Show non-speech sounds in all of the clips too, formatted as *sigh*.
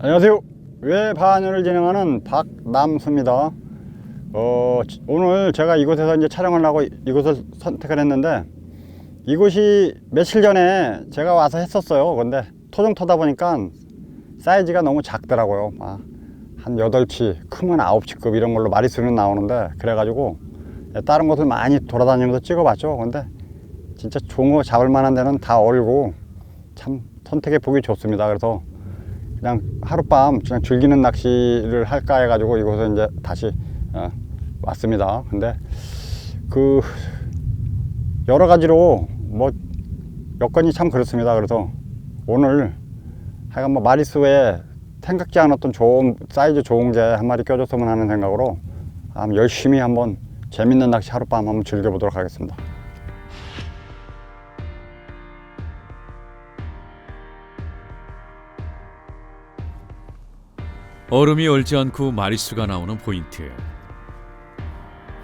안녕하세요. 외반연을 진행하는 박남수입니다. 어, 지- 오늘 제가 이곳에서 이제 촬영을 하고 이- 이곳을 선택을 했는데 이곳이 며칠 전에 제가 와서 했었어요. 근데 토종 터다 보니까 사이즈가 너무 작더라고요. 아, 한 8치, 크면 9치급 이런 걸로 마리수는 나오는데 그래가지고 다른 곳을 많이 돌아다니면서 찍어봤죠. 근데 진짜 종어 잡을 만한 데는 다 얼고 참 선택해 보기 좋습니다. 그래서 그냥 하룻밤 그냥 즐기는 낚시를 할까 해가지고 이곳에 이제 다시 어, 왔습니다. 근데 그 여러 가지로 뭐 여건이 참 그렇습니다. 그래서 오늘 하여간 뭐 마리수에 생각지 않았던 좋은 사이즈 좋은 게 한 마리 껴줬으면 하는 생각으로 열심히 한번 재밌는 낚시 하룻밤 한번 즐겨보도록 하겠습니다. 얼음이 얼지 않고 마리수가 나오는 포인트.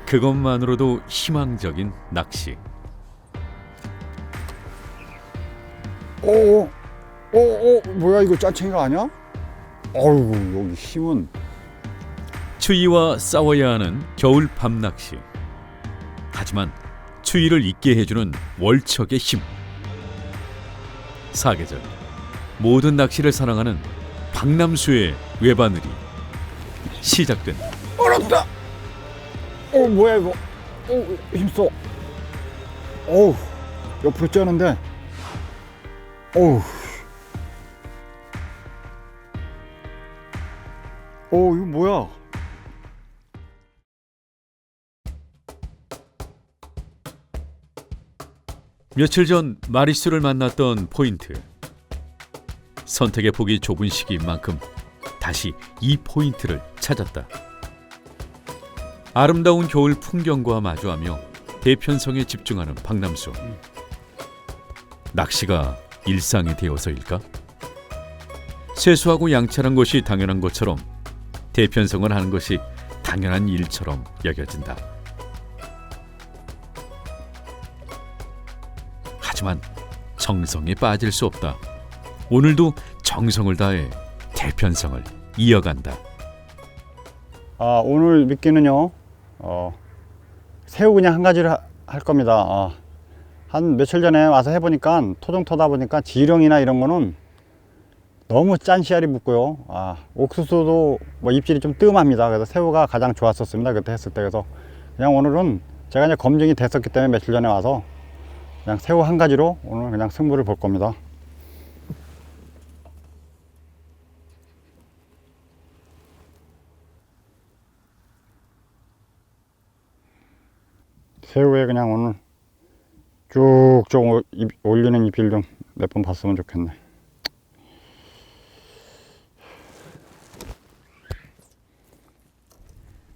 그것만으로도 희망적인 낚시. 오, 오, 오, 뭐야 이거 짜챙이가 아니야? 어우 여기 힘은 추위와 싸워야 하는 겨울 밤 낚시. 하지만 추위를 잊게 해주는 월척의 힘. 사계절 모든 낚시를 사랑하는 박남수의 외바늘이 시작된다. 얼었다. 어 뭐야 이거? 오 힘써. 어우 옆으로 쩌는데. 어우. 어 이거 뭐야? 며칠 전 마리수를 만났던 포인트. 선택의 폭이 좁은 시기인 만큼 다시 이 포인트를 찾았다. 아름다운 겨울 풍경과 마주하며 대편성에 집중하는 박남수. 낚시가 일상이 되어서일까? 세수하고 양치하는 것이 당연한 것처럼 대편성을 하는 것이 당연한 일처럼 여겨진다. 하지만 정성에 빠질 수 없다. 오늘도 정성을 다해 대편성을 이어간다. 아 오늘 미끼는요. 어 새우 그냥 한 가지를 하- 할 겁니다. 아, 한 며칠 전에 와서 해보니까 토종 터다 보니까 지렁이나 이런 거는 너무 짠 씨알이 묻고요. 아, 옥수수도 뭐 입질이 좀 뜸합니다. 그래서 새우가 가장 좋았었습니다. 그때 했을 때. 그래서 그냥 오늘은 제가 이제 검증이 됐었기 때문에 며칠 전에 와서 그냥 새우 한 가지로 오늘 그냥 승부를 볼 겁니다. 새우에 그냥 오늘 쭉쭉 올리는 입질 좀몇 번 봤으면 좋겠네.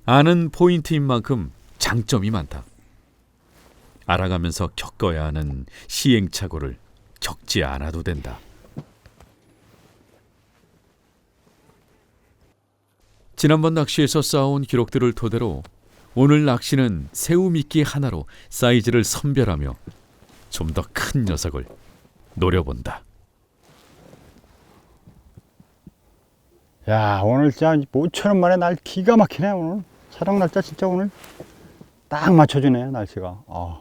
아는 포인트인 만큼 장점이 많다. 알아가면서 겪어야 하는 시행착오를 겪지 않아도 된다. 지난번 낚시에서 쌓아온 기록들을 토대로 오늘 낚시는 새우 미끼 하나로 사이즈를 선별하며 좀 더 큰 녀석을 노려본다. 야 오늘 진짜 모처럼 만에 날 기가 막히네 오늘 촬영 날짜 진짜 오늘 딱 맞춰주네 날씨가 아.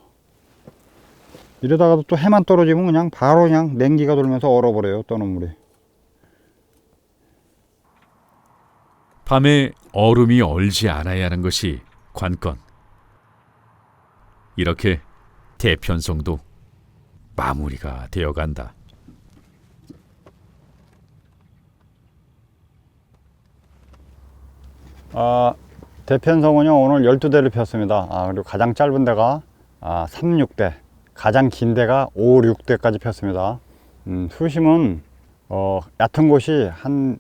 이러다가도 또 해만 떨어지면 그냥 바로 그냥 냉기가 돌면서 얼어버려요 떠는 물이 밤에 얼음이 얼지 않아야 하는 것이 관건. 이렇게 대편성도 마무리가 되어간다. 아, 대편성은요 오늘 12대를 폈습니다 아, 그리고 가장 짧은 데가 아, 36대 가장 긴 데가 5, 6대까지 폈습니다 음, 수심은 어, 얕은 곳이 한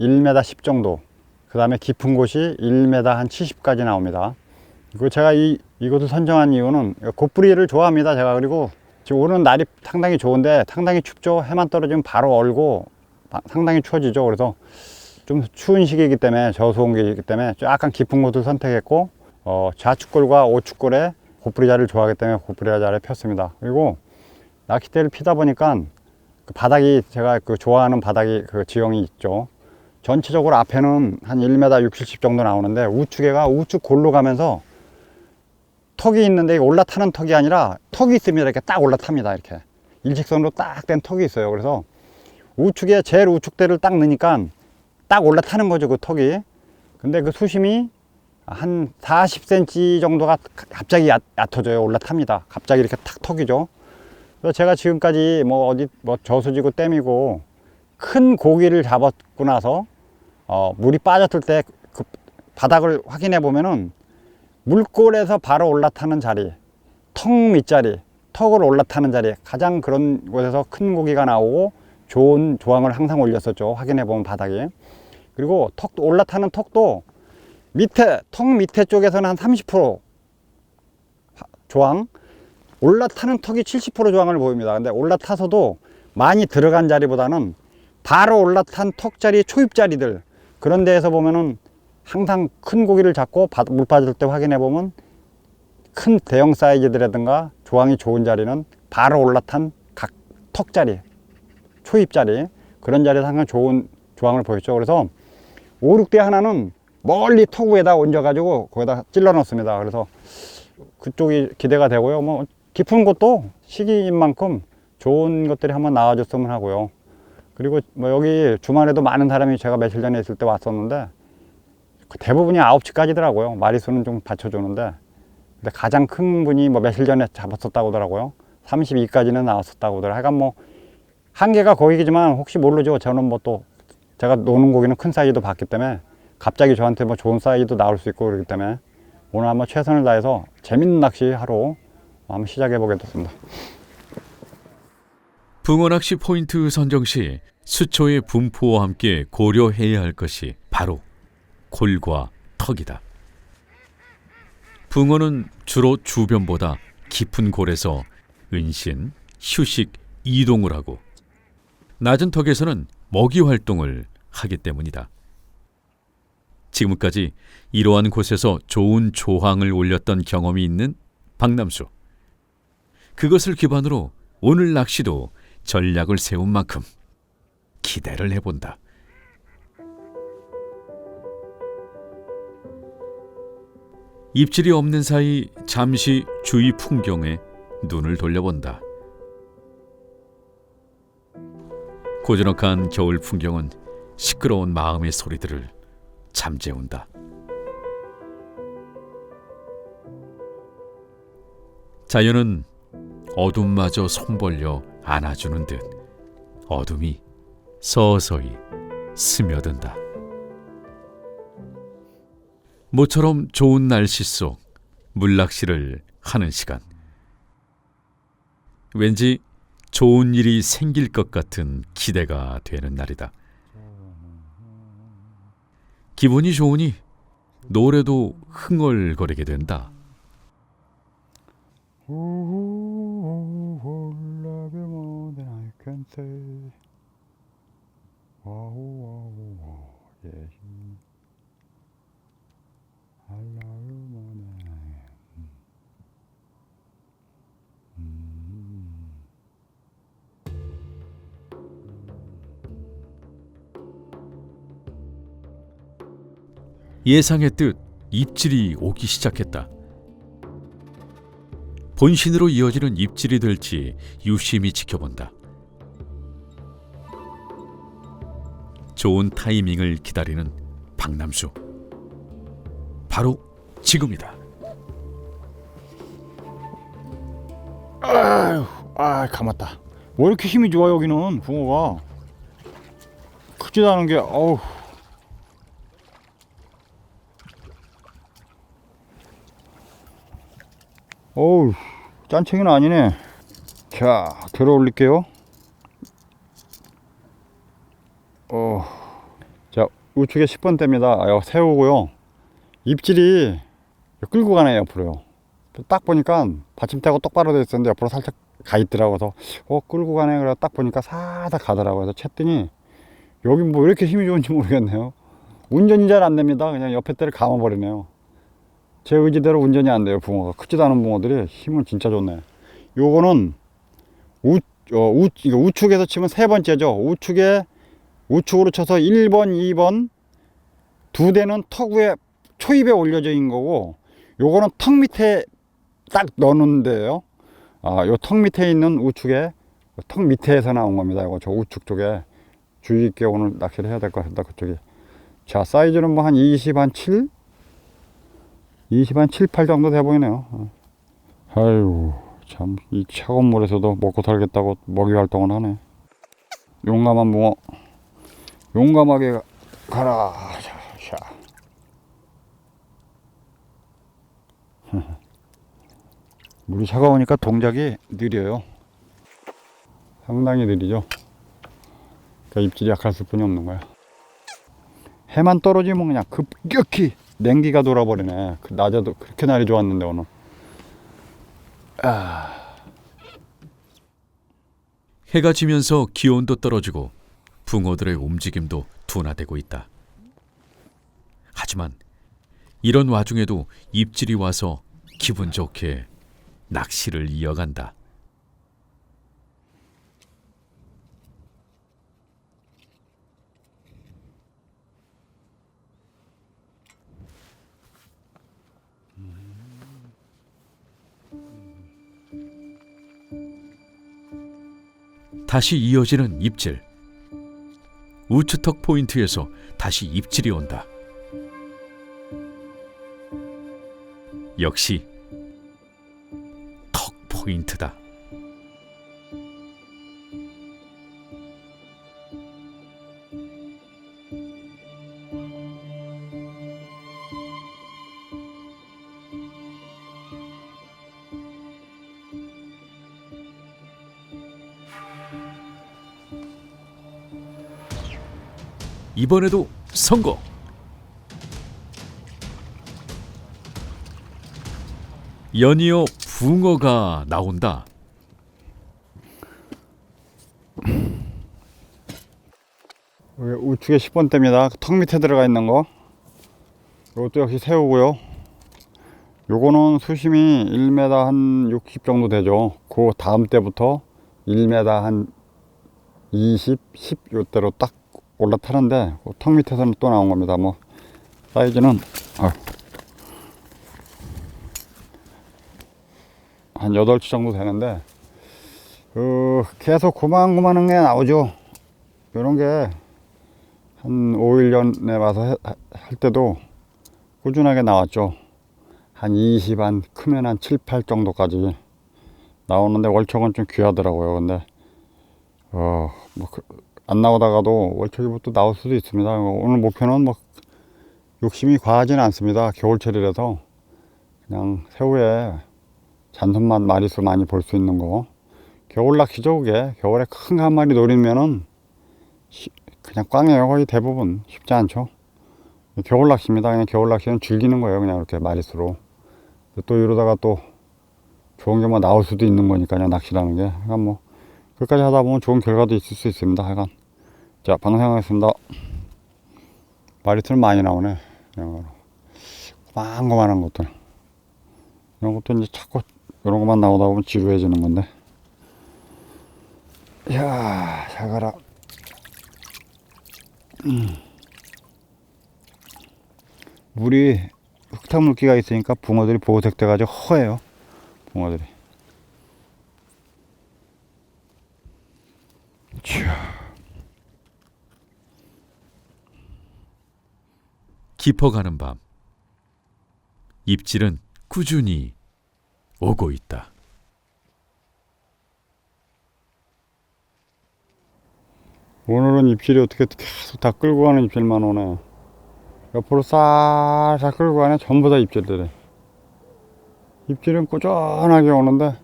1m 10 정도 그 다음에 깊은 곳이 1m 한 70까지 나옵니다 그 제가 이, 이곳을 선정한 이유는 곱부리를 좋아합니다 제가 그리고 지금 오는 날이 상당히 좋은데 상당히 춥죠 해만 떨어지면 바로 얼고 바- 상당히 추워지죠 그래서 좀 추운 시기이기 때문에 저수온기이기 때문에 약간 깊은 곳을 선택했고 어, 좌측골과 우측골에 곱부리 자리를 좋아하기 때문에 곱부리 자리를 폈습니다. 그리고 낚싯대를 피다 보니까 그 바닥이 제가 그 좋아하는 바닥이 그 지형이 있죠. 전체적으로 앞에는 한 1m 6, 70 정도 나오는데 우측에가 우측 골로 가면서 턱이 있는데 올라타는 턱이 아니라 턱이 있으면 이렇게 딱 올라탑니다. 이렇게 일직선으로 딱 된 턱이 있어요. 그래서 우측에 제일 우측대를 딱 넣으니까 딱 올라타는 거죠. 그 턱이. 근데 그 수심이 한 40cm 정도가 갑자기 얕, 얕아져요. 올라탑니다. 갑자기 이렇게 탁 턱이죠. 그래서 제가 지금까지 뭐 어디 뭐 저수지고 댐이고 큰 고기를 잡았고 나서 어, 물이 빠졌을 때 그 바닥을 확인해 보면은 물골에서 바로 올라타는 자리, 턱 밑자리, 턱을 올라타는 자리 가장 그런 곳에서 큰 고기가 나오고 좋은 조항을 항상 올렸었죠. 확인해 보면 바닥에. 그리고 턱 올라타는 턱도 밑에 턱 밑에 쪽에서는 한 30% 하- 조항 올라타는 턱이 70% 조항을 보입니다. 근데 올라타서도 많이 들어간 자리보다는 바로 올라탄 턱 자리 초입 자리들 그런 데에서 보면은 항상 큰 고기를 잡고 바- 물 빠질 때 확인해 보면 큰 대형 사이즈들이라든가 조항이 좋은 자리는 바로 올라탄 각 턱 자리 초입 자리 그런 자리에서 항상 좋은 조항을 보였죠. 그래서 5, 6대 하나는 멀리 턱 위에다 얹어가지고 거기다 찔러 넣습니다. 그래서 그쪽이 기대가 되고요. 뭐 깊은 곳도 시기인 만큼 좋은 것들이 한번 나와줬으면 하고요. 그리고 뭐 여기 주말에도 많은 사람이 제가 며칠 전에 있을 때 왔었는데 그 대부분이 9시까지더라고요. 마리수는 좀 받쳐주는데 근데 가장 큰 분이 뭐 며칠 전에 잡았었다고 하더라고요. 32까지는 나왔었다고 하더라고요. 하여간 뭐 한계가 거기지만 혹시 모르죠. 저는 뭐 또 제가 노는 고기는 큰 사이즈도 봤기 때문에 갑자기 저한테 뭐 좋은 사이즈도 나올 수 있고 그렇기 때문에 오늘 한번 최선을 다해서 재밌는 낚시 하러 한번 시작해 보겠습니다. 붕어 낚시 포인트 선정 시 수초의 분포와 함께 고려해야 할 것이 바로 골과 턱이다. 붕어는 주로 주변보다 깊은 골에서 은신, 휴식, 이동을 하고 낮은 턱에서는 먹이 활동을 하기 때문이다. 지금까지 이러한 곳에서 좋은 조항을 올렸던 경험이 있는 박남수. 그것을 기반으로 오늘 낚시도 전략을 세운 만큼 기대를 해본다. 입질이 없는 사이 잠시 주위 풍경에 눈을 돌려본다. 고즈넉한 겨울 풍경은 시끄러운 마음의 소리들을 잠재운다. 자연은 어둠마저 손 벌려 안아주는 듯 어둠이 서서히 스며든다. 모처럼 좋은 날씨 속 물낚시를 하는 시간. 왠지 좋은 일이 생길 것 같은 기대가 되는 날이다. 기분이 좋으니 노래도 흥얼거리게 된다. 예상했듯 입질이 오기 시작했다. 본신으로 이어지는 입질이 될지 유심히 지켜본다. 좋은 타이밍을 기다리는 박남수. 바로 지금이다. 아휴, 아, 감았다. 왜 이렇게 힘이 좋아 여기는 붕어가 크지도 않은 게 어우. 어우, 짠챙이는 아니네. 자, 들어 올릴게요. 어, 자, 우측에 10번 대입니다. 아, 세우고요. 입질이 끌고 가네요, 옆으로요. 딱 보니까 받침대가 똑바로 돼 있었는데 옆으로 살짝 가 있더라고. 그래서 어 끌고 가네. 그래 딱 보니까 살짝 가더라고요. 그래서 챘더니 여기 뭐 왜 이렇게 힘이 좋은지 모르겠네요. 운전이 잘 안 됩니다. 그냥 옆에 때를 감아 버리네요. 제 의지대로 운전이 안 돼요. 붕어가 크지도 않은 붕어들이 힘은 진짜 좋네. 요거는 우, 어, 우, 이거 우측에서 치면 세 번째죠. 우측에 우측으로 쳐서 1번, 2번 두 대는 턱 위에 초입에 올려져 있는 거고 요거는 턱 밑에 딱 넣는데요. 아, 요 턱 밑에 있는 우측에 턱 밑에서 나온 겁니다. 이거 저 우측 쪽에 주의 있게 오늘 낚시를 해야 될 것 같습니다. 그쪽에. 자, 사이즈는 뭐 한 20, 한 7? 20, 한 7, 8 정도 돼 보이네요. 어. 아이고, 참, 이 차가운 물에서도 먹고 살겠다고 먹이 활동을 하네. 용감한 붕어. 용감하게 가- 가라. 자, 자. *laughs* 물이 차가우니까 동작이 느려요. 상당히 느리죠. 그러니까 입질이 약했을 뿐이 없는 거야. 해만 떨어지면 그냥 급격히 냉기가 돌아버리네. 그 낮에도 그렇게 날이 좋았는데 오늘. 해가 지면서 기온도 떨어지고 붕어들의 움직임도 둔화되고 있다. 하지만 이런 와중에도 입질이 와서 기분 좋게 낚시를 이어간다. 다시 이어지는 입질. 우측턱 포인트에서 다시 입질이 온다. 역시 턱 포인트다. 이번에도 성공. 연이어 붕어가 나온다. 우측에 10번대입니다. 턱 밑에 들어가 있는 거. 이것도 역시 새우고요. 요거는 수심이 1m 한 60 정도 되죠. 그 다음 때부터 1m 한 20, 10 요때로 딱 올라타는데 그 턱 밑에서는 또 나온 겁니다. 뭐 사이즈는 아, 한 8치 정도 되는데 그 계속 고만고만한 게 나오죠. 요런 게 한 5일 전에 와서 해- 할 때도 꾸준하게 나왔죠. 한 20, 한 크면 한 7, 8 정도까지 나오는데 월척은 좀 귀하더라고요. 근데 어, 뭐안 나오다가도 월척이부터 나올 수도 있습니다. 오늘 목표는 뭐 욕심이 과하지는 않습니다. 겨울철이라서 그냥 새우에 잔선맛 마리수 많이 볼 수 있는 거. 겨울 낚시죠, 그게. 겨울에 큰거한 마리 노리면은 시- 그냥 꽝이에요, 거의 대부분. 쉽지 않죠. 겨울 낚시입니다. 그냥 겨울 낚시는 즐기는 거예요, 그냥 이렇게 마리수로. 또 이러다가 또 좋은 게뭐 나올 수도 있는 거니까요, 낚시라는 게. 그러니까 뭐, 끝까지 하다 보면 좋은 결과도 있을 수 있습니다, 하여간. 자, 방생하겠습니다. 마리수는 많이 나오네. 그냥 고만고만한 것들. 이런 것도 이제 자꾸 이런 것만 나오다 보면 지루해지는 건데. 이야, 잘 가라. 음. 물이 흙탕 물기가 있으니까 붕어들이 보호색 돼가지고 허해요. 붕어들이. 자, 깊어가는 밤. 입질은 꾸준히 오고 있다. 오늘은 입질이 어떻게 계속 다 끌고 가는 입질만 오네. 옆으로 싹싹 끌고 가네. 전부 다 입질들이. 입질은 꾸준하게 오는데,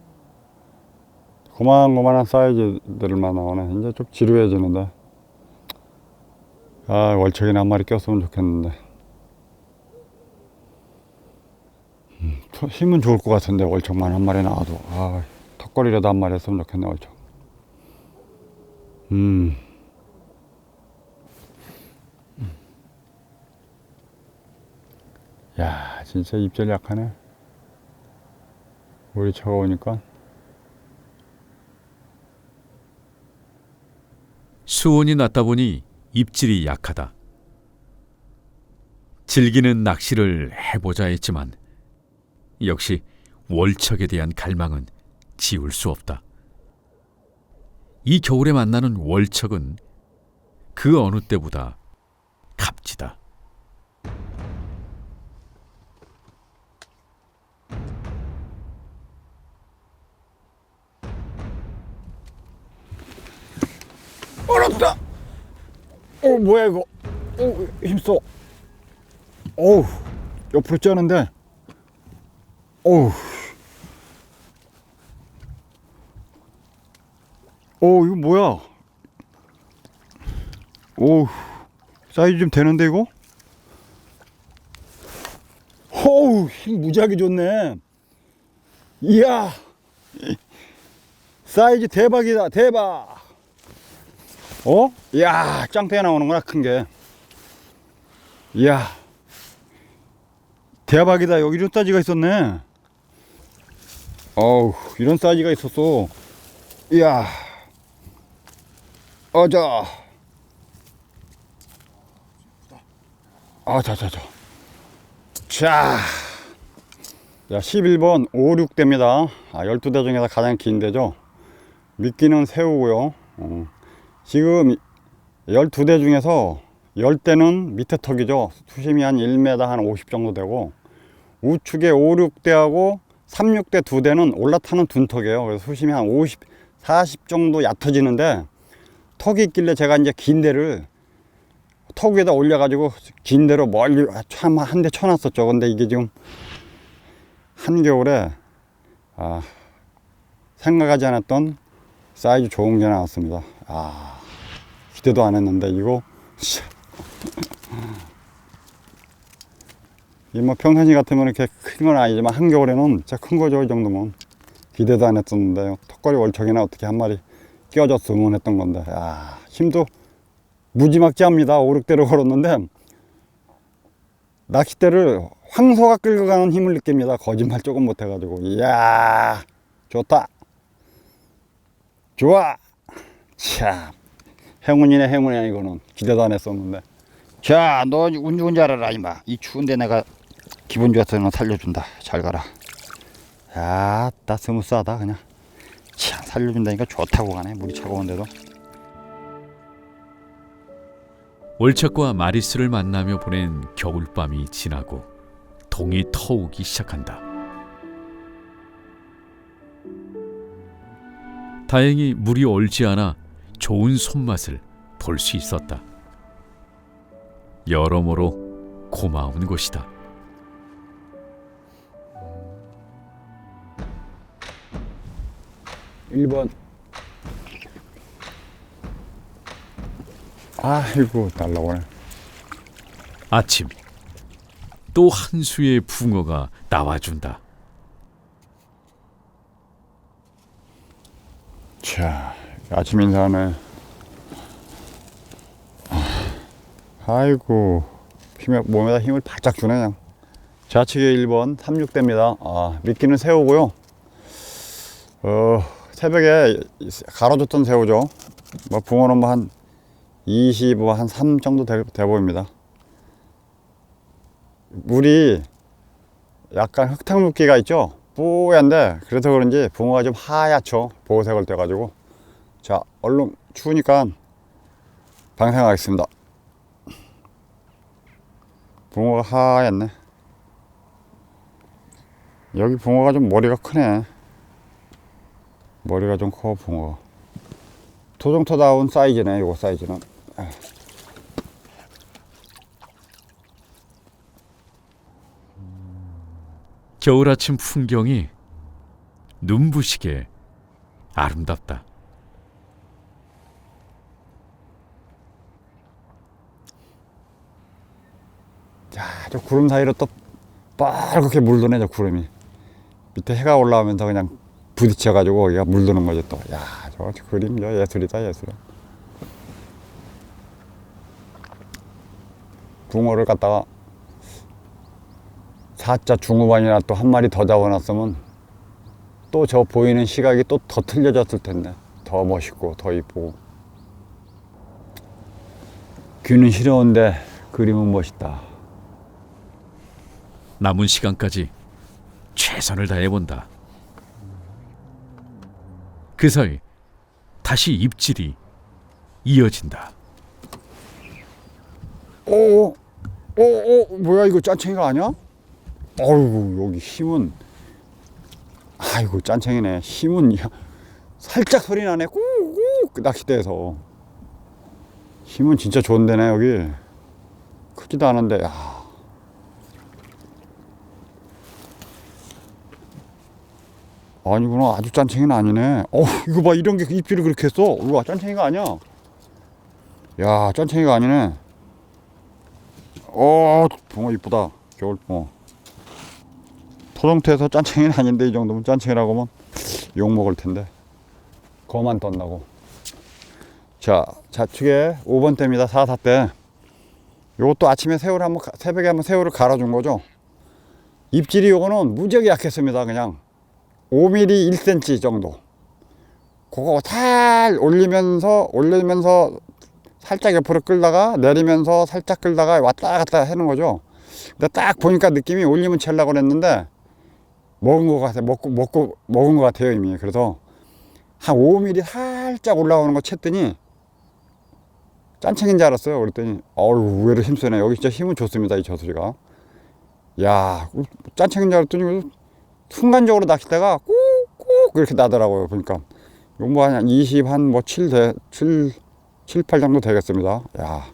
고만고만한 사이즈들만 나오네. 이제 좀 지루해지는데. 아, 월척이나 한 마리 꼈으면 좋겠는데. 음, 저- 힘은 좋을 것 같은데, 월척만 한 마리 나와도. 아, 턱걸이라도 한 마리 했으면 좋겠네, 월척. 음. 야, 진짜 입질 약하네. 물이 차가우니까. 수온이 낮다 보니 입질이 약하다. 즐기는 낚시를 해보자 했지만 역시 월척에 대한 갈망은 지울 수 없다. 이 겨울에 만나는 월척은 그 어느 때보다 값지다. 얼었다. 어 뭐야 이거? 어 힘써. 어우 옆으로 쩌는데. 어우. 어 이거 뭐야? 오 사이즈 좀 되는데 이거? 어우 힘 무지하게 좋네. 이야 사이즈 대박이다 대박. 어? 이야, 짱배가 나오는구나, 큰 게. 이야. 대박이다. 여기 이런 사이즈가 있었네. 어우, 이런 사이즈가 있었어. 이야. 어자. 아, 자, 자, 자. 자. 자, 11번 5, 6대입니다. 아, 12대 중에서 가장 긴 대죠. 미끼는 새우고요. 어. 지금 12대 중에서 10대는 밑에 턱이죠. 수심이 한 1m 한 50 정도 되고 우측에 5, 6대하고 3, 6대 두 대는 올라타는 둔턱이에요. 그래서 수심이 한 50, 40 정도 얕아지는데 턱이 있길래 제가 이제 긴 대를 턱 위에다 올려가지고 긴 대로 멀리 참 한 대 쳐놨었죠. 근데 이게 지금 한겨울에 아, 생각하지 않았던 사이즈 좋은 게 나왔습니다. 아, 기대도 안 했는데 이거 이 뭐 평상시 같으면 이렇게 큰 건 아니지만 한겨울에는 진짜 큰 거죠 이 정도면. 기대도 안 했었는데 턱걸이 월척이나 어떻게 한 마리 끼워줘서 응원했던 건데. 야 힘도 무지막지합니다. 5, 6대를 *laughs* 걸었는데 낚싯대를 황소가 끌고 가는 힘을 느낍니다. 거짓말 조금 못해가지고. 이야 좋다. 좋아. 참 행운이네 행운이야 이거는. 기대도 안 했었는데. 자 너운 좋은 줄 알아라 이마. 이 추운데 내가 기분 너 살려준다 잘 가라 야 따 스무스하다 그냥 참 살려준다니까 좋다고 가네 물이 차가운데도 월척과 마리스를 만나며 보낸 겨울밤이 지나고 동이 터오기 시작한다. 다행히 물이 얼지 않아 좋은 손맛을 볼 수 있었다. 여러모로 고마운 곳이다. 일번. 아이고 날라오네. 아침. 또 한 수의 붕어가 나와준다. 자 아침 인사하네. 아이고 힘에, 몸에다 힘을 바짝 주네 그냥. 좌측에 1번 36대입니다. 아 미끼는 새우고요. 어 새벽에 갈아줬던 새우죠. 뭐 붕어는 뭐 한 25, 한3 정도 돼, 돼 보입니다. 물이 약간 흙탕 물기가 있죠? 뽀얀데 그래서 그런지 붕어가 좀 하얗죠. 보호색을 떼가지고. 자 얼른 추우니까 방생하겠습니다. 붕어가 하얗네. 여기 붕어가 좀 머리가 크네 머리가 좀 커 붕어가 토종토다운 사이즈네 요거 사이즈는 겨울 아침 풍경이 눈부시게 아름답다. 자, 저 구름 사이로 또 빨갛게 물드네, 저 구름이. 밑에 해가 올라오면서 그냥 부딪혀가지고 얘가 물드는 거죠, 또. 야, 저, 저 그림, 저 예술이다, 예술. 붕어를 갖다가 사자 중후반이나 또 한 마리 더 잡아놨으면 또 저 보이는 시각이 또 더 틀려졌을 텐데. 더 멋있고, 더 이쁘고. 귀는 시려운데 그림은 멋있다. 남은 시간까지 최선을 다해 본다. 그 사이 다시 입질이 이어진다. 오, 오, 오, 뭐야 이거 짠챙이가 아니야? 어이구 여기 힘은 아이고 짠챙이네. 힘은 야, 살짝 소리 나네. 그 낚싯대에서 힘은 진짜 좋은데네 여기 크지도 않은데 야. 아니구나 아주 짠챙이는 아니네. 어 이거 봐 이런 게 입질을 그렇게 했어. 우와 짠챙이가 아니야. 야 짠챙이가 아니네. 어, 붕어 이쁘다. 겨울 붕어. 토종태에서 짠챙이는 아닌데 이 정도면 짠챙이라고 하면 욕 먹을 텐데. 거만 떴나고. 자, 좌측에 5번 대입니다. 4사 대. 요것도 아침에 새우를 한번 가- 새벽에 한번 새우를 갈아준 거죠. 입질이 요거는 무지하게 약했습니다. 그냥 5mm 1cm 정도. 그거 살 올리면서 올리면서 살짝 옆으로 끌다가 내리면서 살짝 끌다가 왔다 갔다 하는 거죠. 근데 딱 보니까 느낌이 올리면 찰라고 그랬는데 먹은 것 같아. 먹고 먹고 먹은 것 같아요 이미. 그래서 한 5mm 살짝 올라오는 거 챘더니 짠챙인 줄 알았어요. 그랬더니 어우 의외로 힘쓰네. 여기 진짜 힘은 좋습니다 이 저수지가. 야 짠챙인 줄 알았더니 순간적으로 낚싯대가 꾹꾹 이렇게 나더라고요. 요거 뭐한 20, 한뭐 7, 대, 7, 7, 8 정도 되겠습니다. 야.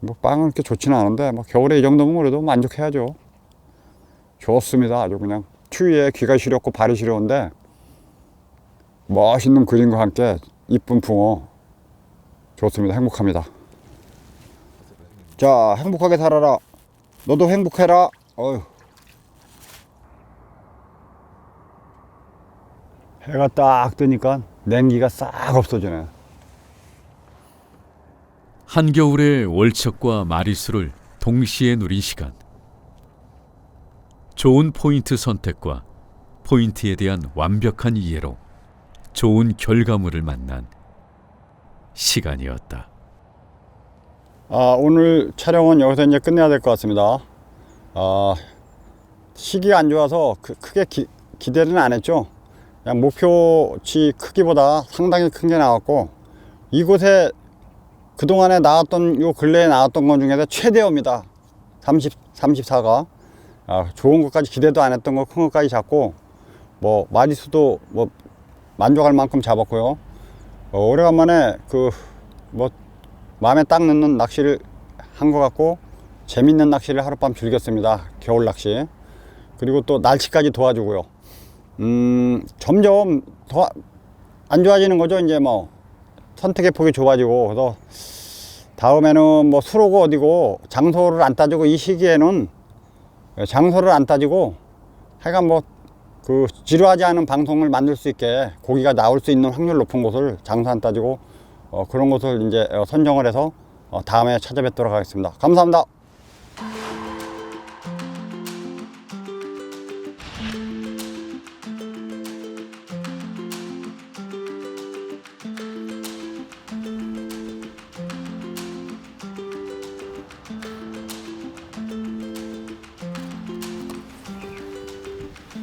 뭐 빵은 그렇게 좋지는 않은데 뭐 겨울에 이 정도면 그래도 만족해야죠. 좋습니다. 아주 그냥 추위에 귀가 시렵고 발이 시려운데 멋있는 그림과 함께 이쁜 붕어 좋습니다. 행복합니다. 자, 행복하게 살아라. 너도 행복해라. 어휴. 해가 딱 뜨니까 냉기가 싹 없어지네. 한겨울의 월척과 마리수를 동시에 누린 시간. 좋은 포인트 선택과 포인트에 대한 완벽한 이해로 좋은 결과물을 만난 시간이었다. 아, 오늘 촬영은 여기서 이제 끝내야 될 것 같습니다. 아, 시기가 안 좋아서 크, 크게 기, 기대는 안 했죠. 그냥 목표치 크기보다 상당히 큰 게 나왔고, 이곳에 그동안에 나왔던, 요 근래에 나왔던 것 중에서 최대어입니다. 30, 34가. 아, 좋은 것까지 기대도 안 했던 거 큰 것까지 잡고, 뭐, 마리수도 뭐, 만족할 만큼 잡았고요. 어, 오래간만에 그, 뭐, 마음에 딱 넣는 낚시를 한 것 같고 재밌는 낚시를 하룻밤 즐겼습니다. 겨울 낚시. 그리고 또 날씨까지 도와주고요. 음, 점점 더 안 좋아지는 거죠. 이제 뭐 선택의 폭이 좁아지고 그래서 다음에는 뭐 수로고 어디고 장소를 안 따지고 이 시기에는 장소를 안 따지고 하여간 뭐 그 지루하지 않은 방송을 만들 수 있게 고기가 나올 수 있는 확률 높은 곳을 장소 안 따지고 어, 그런 곳을 이제 어, 선정을 해서 어, 다음에 찾아뵙도록 하겠습니다. 감사합니다.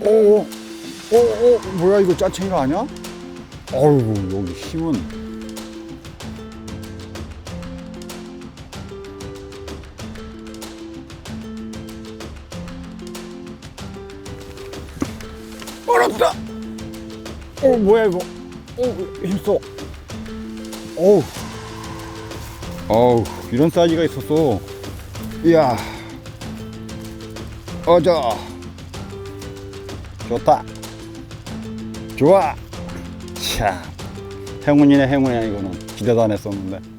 오, 오, 오, 뭐야 이거 짜챙이가 아니야? 어우 여기 힘은 얼었다. 어 뭐야 이거? 어 힘써. 어우. 어우 이런 사이즈가 있었어. 이야. 어저. 좋다. 좋아. 자. 행운이네 행운이야 이거는 기대도 안 했었는데.